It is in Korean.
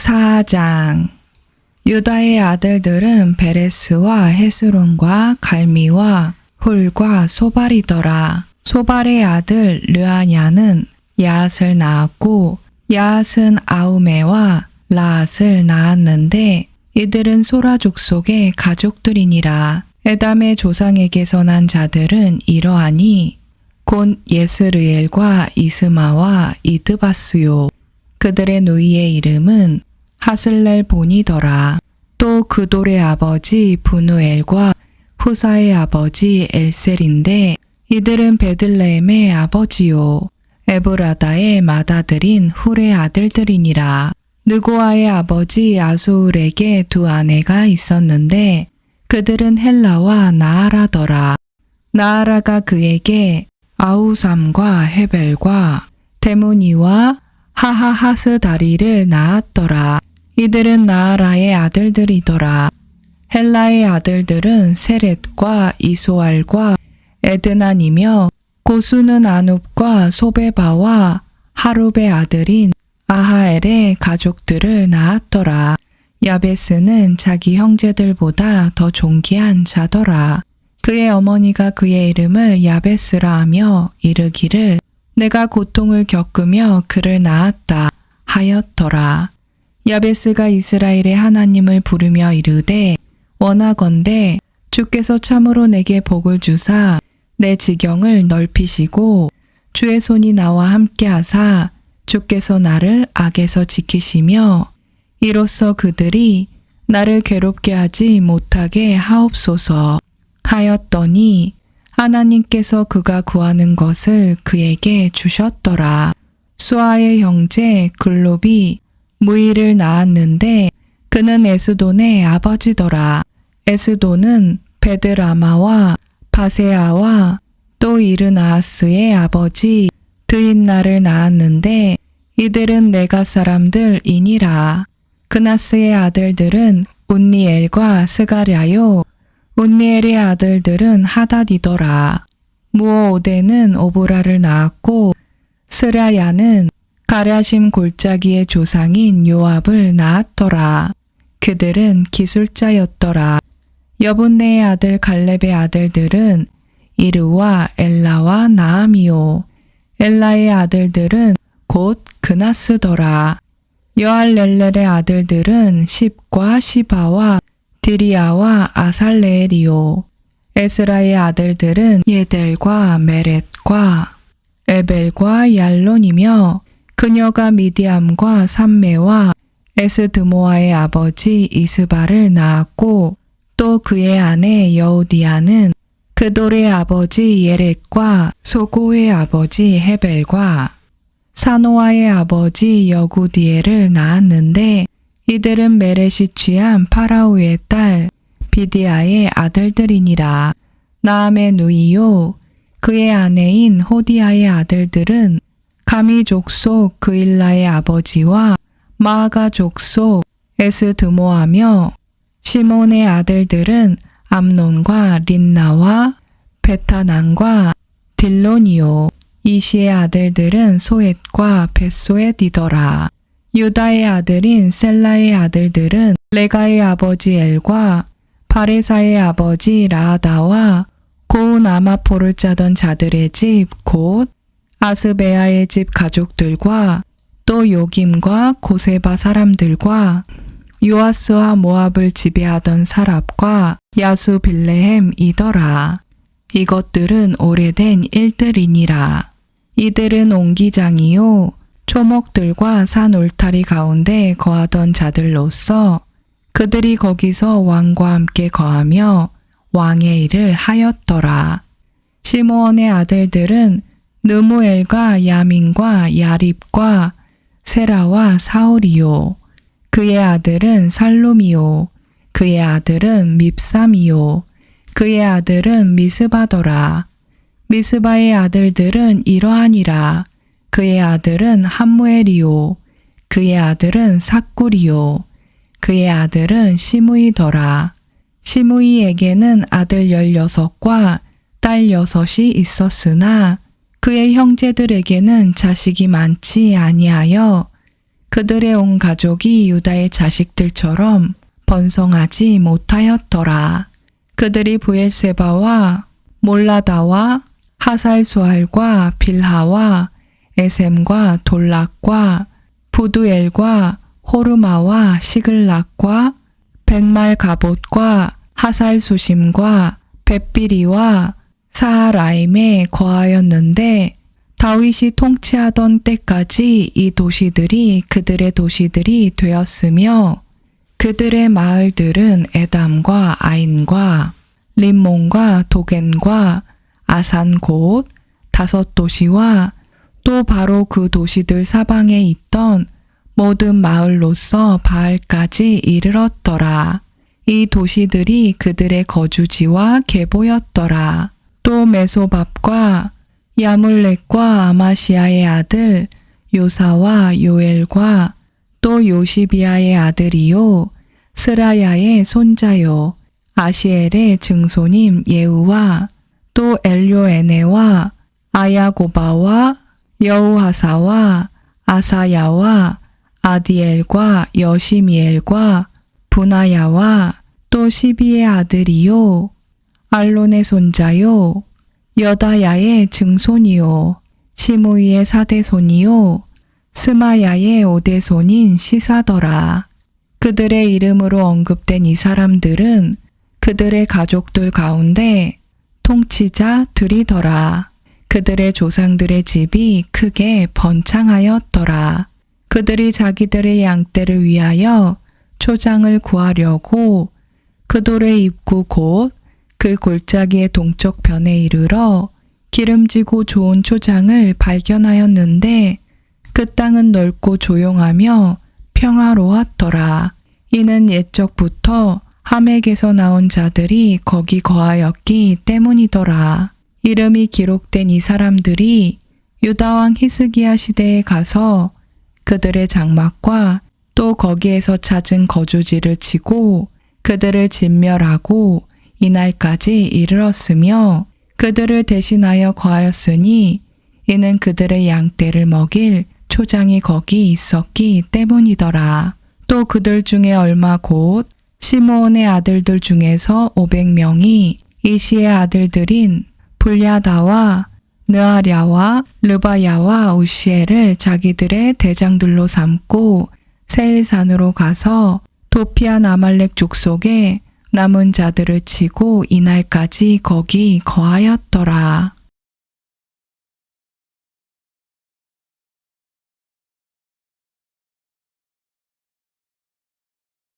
사장 유다의 아들들은 베레스와 헤스론과 갈미와 훌과 소발이더라. 소발의 아들 르아냐는 야앗을 낳았고 야앗은 아우메와 라앗을 낳았는데 이들은 소라 족 속의 가족들이니라. 에담의 조상에게서 난 자들은 이러하니 곧 예스르엘과 이스마와 이드바스요. 그들의 누이의 이름은 하슬렐 본이더라. 또 그돌의 아버지 분우엘과 후사의 아버지 엘셀인데 이들은 베들레헴의 아버지요. 에브라다의 맏아들인 훌의 아들들이니라. 느고아의 아버지 아수울에게 두 아내가 있었는데 그들은 헬라와 나아라더라. 나아라가 그에게 아우삼과 헤벨과 데모니와 하하하스 다리를 낳았더라. 이들은 나아라의 아들들이더라. 헬라의 아들들은 세렛과 이소알과 에드난이며 고수는 아눕과 소베바와 하룹의 아들인 아하엘의 가족들을 낳았더라. 야베스는 자기 형제들보다 더 존귀한 자더라. 그의 어머니가 그의 이름을 야베스라 하며 이르기를 내가 고통을 겪으며 그를 낳았다 하였더라. 야베스가 이스라엘의 하나님을 부르며 이르되 원하건대 주께서 참으로 내게 복을 주사 내 지경을 넓히시고 주의 손이 나와 함께 하사 주께서 나를 악에서 지키시며 이로써 그들이 나를 괴롭게 하지 못하게 하옵소서 하였더니 하나님께서 그가 구하는 것을 그에게 주셨더라. 수아의 형제 글롭이 무이를 낳았는데 그는 에스돈의 아버지더라. 에스돈은 베드라마와 바세아와 또 이르나아스의 아버지 드인나를 낳았는데 이들은 내가 사람들이니라. 그나스의 아들들은 운니엘과 스가랴요. 운니엘의 아들들은 하닷이더라. 무오오데는 오보라를 낳았고 스라야는 가랴심 골짜기의 조상인 요압을 낳았더라. 그들은 기술자였더라. 여분네의 아들 갈렙의 아들들은 이르와 엘라와 나아미요. 엘라의 아들들은 곧 그나스더라. 여알렐렐의 아들들은 십과 시바와 드리아와 아살레엘이요. 에스라의 아들들은 예델과 메렛과 에벨과 얄론이며 그녀가 미디암과 삼메와 에스드모아의 아버지 이스바를 낳았고 또 그의 아내 여우디아는 그돌의 아버지 예렉과 소고의 아버지 헤벨과 사노아의 아버지 여구디엘을 낳았는데 이들은 메렛이 취한 파라오의 딸 비디아의 아들들이니라. 나암의 누이요 그의 아내인 호디아의 아들들은 가미 족 속 그일라의 아버지와 마아가 족 속 에스드모하며 시몬의 아들들은 암논과 린나와 베타난과 딜로니오 이시의 아들들은 소엣과 벳소엣이더라. 유다의 아들인 셀라의 아들들은 레가의 아버지 엘과 바레사의 아버지 라아다와 고운 아마포를 짜던 자들의 집 곧 아스베아의 집 가족들과 또 요김과 고세바 사람들과 요아스와 모압을 지배하던 사랍과 야수 빌레헴이더라. 이것들은 오래된 일들이니라. 이들은 옹기장이요 초목들과 산 울타리 가운데 거하던 자들로서 그들이 거기서 왕과 함께 거하며 왕의 일을 하였더라. 시므온의 아들들은 느무엘과 야민과 야립과 세라와 사울이요. 그의 아들은 살롬이요. 그의 아들은 밉삼이요. 그의 아들은 미스바더라. 미스바의 아들들은 이러하니라. 그의 아들은 함무엘이요. 그의 아들은 사꾸리요. 그의 아들은 시므이더라. 시므이에게는 아들 열여섯과 딸 여섯이 있었으나 그의 형제들에게는 자식이 많지 아니하여 그들의 온 가족이 유다의 자식들처럼 번성하지 못하였더라. 그들이 부엘세바와 몰라다와 하살수알과 빌하와 에셈과 돌락과 부두엘과 호르마와 시글락과 벤말 가봇과 하살수심과 벳비리와 사하라임에 거하였는데 다윗이 통치하던 때까지 이 도시들이 그들의 도시들이 되었으며 그들의 마을들은 에담과 아인과 림몬과 도겐과 아산 곧 다섯 도시와 또 바로 그 도시들 사방에 있던 모든 마을로서 바알까지 이르렀더라. 이 도시들이 그들의 거주지와 계보였더라. 또 메소밥과 야물렉과 아마시아의 아들 요사와 요엘과 또 요시비아의 아들이요 스라야의 손자요 아시엘의 증손임 예우와 또 엘요에네와 아야고바와 여우하사와 아사야와 아디엘과 여시미엘과 분하야와 또 시비의 아들이요 알론의 손자요 여다야의 증손이요 시므이의 사대손이요 스마야의 오대손인 시사더라. 그들의 이름으로 언급된 이 사람들은 그들의 가족들 가운데 통치자 들이더라. 그들의 조상들의 집이 크게 번창하였더라. 그들이 자기들의 양떼를 위하여 초장을 구하려고 그 돌의 입구 곧 그 골짜기의 동쪽 변에 이르러 기름지고 좋은 초장을 발견하였는데 그 땅은 넓고 조용하며 평화로웠더라. 이는 옛적부터 함액에서 나온 자들이 거기 거하였기 때문이더라. 이름이 기록된 이 사람들이 유다왕 히스기야 시대에 가서 그들의 장막과 또 거기에서 찾은 거주지를 치고 그들을 진멸하고 이날까지 이르렀으며 그들을 대신하여 거하였으니 이는 그들의 양떼를 먹일 초장이 거기 있었기 때문이더라. 또 그들 중에 얼마 곧 시므온의 아들들 중에서 500명이 이시의 아들들인 불야다와 느아랴와 르바야와 우시엘을 자기들의 대장들로 삼고 세일산으로 가서 도피한 아말렉 족속에 남은 자들을 치고 이날까지 거기 거하였더라.